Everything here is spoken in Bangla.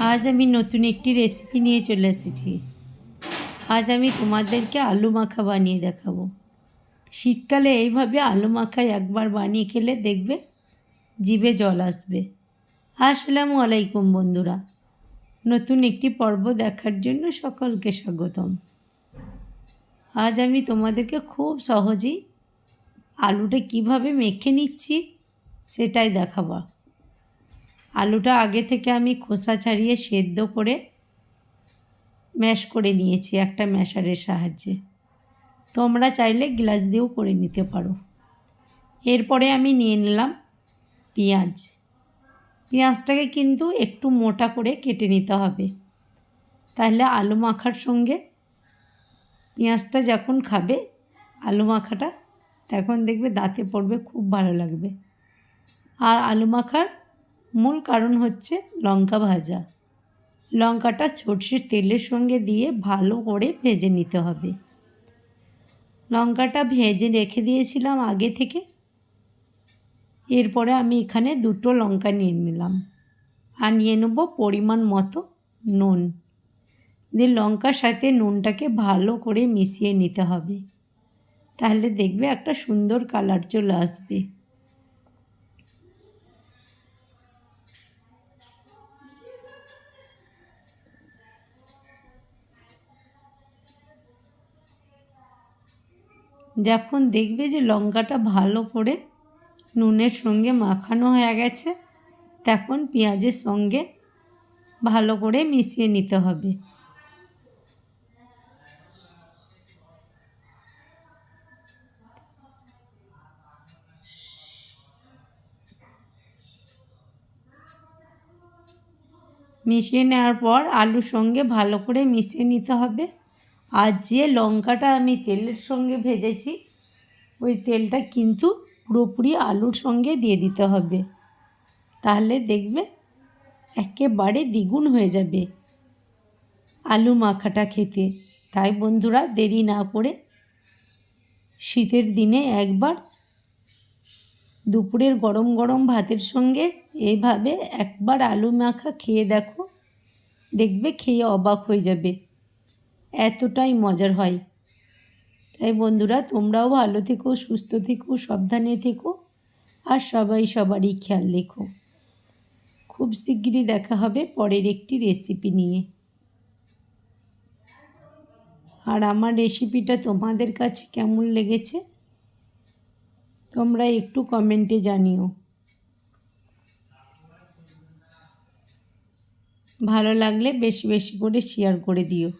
আজ আমি নতুন একটি রেসিপি নিয়ে চলে এসেছি। আজ আমি তোমাদেরকে আলু মাখা বানিয়ে দেখাবো। শীতকালে এইভাবে আলু মাখা একবার বানিয়ে খেলে দেখবে জিভে জল আসবে। আসসালামু আলাইকুম বন্ধুরা। নতুন একটি পর্ব দেখার জন্য সকলকে স্বাগতম। আজ আমি তোমাদেরকে খুব সহজেই আলুটা কীভাবে মেখে নিচ্ছি সেটাই দেখাবো। আলুটা আগে থেকে আমি খোসা ছাড়িয়ে সেদ্ধ করে ম্যাশ করে নিয়েছি একটা ম্যাশারের সাহায্যে। তোমরা চাইলে গ্লাস দিয়েও করে নিতে পারো। এরপরে আমি নিয়ে নিলাম পেঁয়াজ। পেঁয়াজটাকে কিন্তু একটু মোটা করে কেটে নিতে হবে। তাহলে আলু মাখার সঙ্গে পেঁয়াজটা যখন খাবে, আলু মাখাটা, তখন দেখবে দাঁতে পড়বে, খুব ভালো লাগবে। আর আলু মাখার মূল কারণ হচ্ছে লঙ্কা ভাজা। লঙ্কাটা সর্ষের তেলের সঙ্গে দিয়ে ভালো করে ভেজে নিতে হবে। লঙ্কাটা ভেজে রেখে দিয়েছিলাম আগে থেকে। এরপরে আমি এখানে দুটো লঙ্কা নিয়ে নিলাম আর নিয়ে নেব পরিমাণ মতো নুন। দিয়ে লঙ্কার সাথে নুনটাকে ভালো করে মিশিয়ে নিতে হবে। তাহলে দেখবে একটা সুন্দর কালার চলে আসবে। যখন দেখবে যে লঙ্কাটা ভালো করে নুনের সঙ্গে মাখানো হয়ে গেছে, তখন পেঁয়াজের সঙ্গে ভালো করে মিশিয়ে নিতে হবে। মিশিয়ে নেওয়ার পর আলুর সঙ্গে ভালো করে মিশিয়ে নিতে হবে। আর যে লঙ্কাটা আমি তেলের সঙ্গে ভেজেছি, ওই তেলটা কিন্তু পুরোপুরি আলুর সঙ্গে দিয়ে দিতে হবে। তাহলে দেখবে একেবারে দ্বিগুণ হয়ে যাবে আলু মাখাটা খেতে। তাই বন্ধুরা, দেরি না করে শীতের দিনে একবার দুপুরের গরম গরম ভাতের সঙ্গে এইভাবে একবার আলু মাখা খেয়ে দেখো, দেখবে খেয়ে অবাক হয়ে যাবে। এতটাই মজার হয়। তাই বন্ধুরা, তোমরাও ভালো থেকো, সুস্থ থেকো, সাবধানে থেকো আর সবাই সবারই খেয়াল রেখো। খুব শিগগিরই দেখা হবে পরের একটি রেসিপি নিয়ে। আর আমার রেসিপিটা তোমাদের কাছে কেমন লেগেছে, তোমরা একটু কমেন্টে জানিও। ভালো লাগলে বেশি বেশি করে শেয়ার করে দিও।